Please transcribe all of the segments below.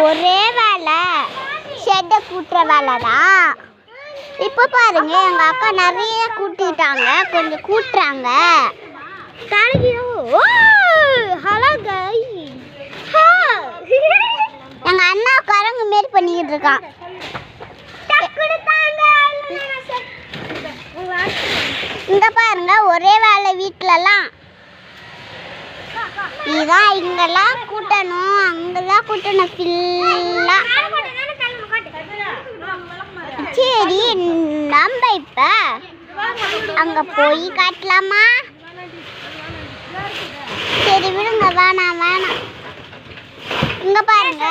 ஒரே வேலை. ஷெட்டை கூட்டுற வேலை தான் இப்போ பாருங்க எங்கள் அக்கா நிறைய கூட்டிட்டாங்க. கொஞ்சம் கூட்டுறாங்க. எங்கள் அண்ணா குரங்கு மாரி பண்ணிக்கிட்டு இருக்கான். இங்க பாருங்க ஒரே வேலை வீட்டிலலாம் இதான் இங்கெல்லாம் கூட்டணும். அங்கெல்லாம் கூட்டணும் ஃபுல்லா சரி நம்ம இப்ப அங்க போய் காட்டலாமா? சரி விடுங்க. வேணாம் வேணாம். இங்க பாருங்க.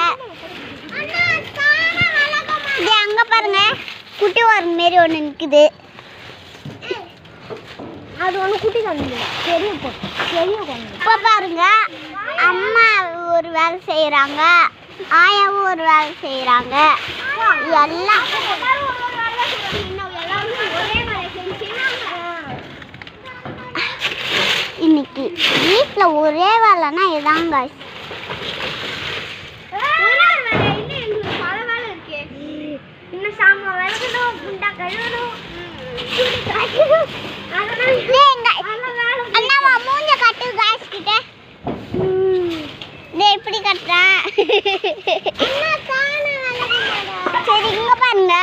இது அங்க பாருங்க. குட்டி ஒரு மாரி ஒன்று நிக்குது. அது ஒன்று குட்டி குழந்தை பெரிய பெரிய இப்போ பாருங்க. ஒரு வேலை செய்கிறாங்க ஆயாவும் ஒரு வேலை செய்கிறாங்க எல்லாம் இன்னைக்கு வீட்டில் ஒரே வேலைன்னா இதாங்க இன்னும் சாமான் விளக்கணும் குண்டா கழுவணும் கட்டுறேன் சரி இங்க பாருங்க.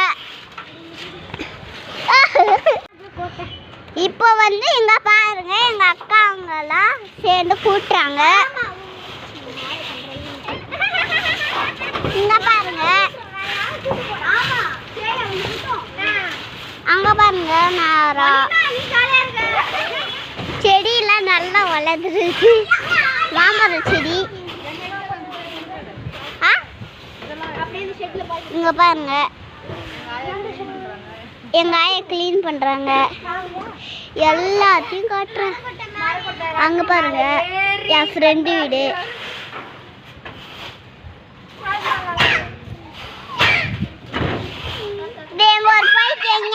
இப்போ வந்து இங்க பாருங்க எங்க அக்காங்கெல்லாம் சேர்ந்து கூட்டுறாங்க. இங்க பாருங்க. அங்க பாருங்க நேரா. செடியெல்லாம் நல்லா வளர்ந்துருச்சு மாமரம் செடி. இங்க பாருங்க. எங்க ஆயை க்ளீன் பண்றாங்க. எல்லாத்தையும் காட்டுறேன் அங்க பாருங்க. என் ஃப்ரெண்டு வீடு. டேய், ஒரு பைத்தியம்.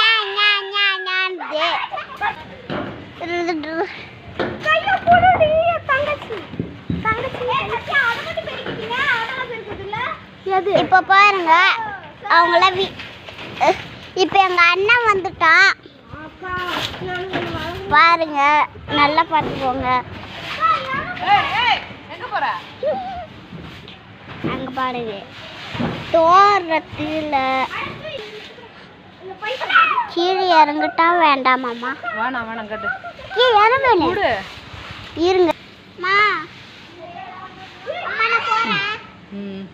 இப்போ பாருங்க அவங்கள வீ இப்போ எங்க அண்ணன் வந்துட்டான். பாருங்க நல்லா பார்த்துக்கோங்க அங்க பாருங்க. தோரத்துல கீழே இறங்கிட்டா வேண்டாமாம்மா வேணாம் வேணாம் கட்டு. கீழே இறங்கணும் கூடு இருங்க. அம்மா நான் போறேன். ம்.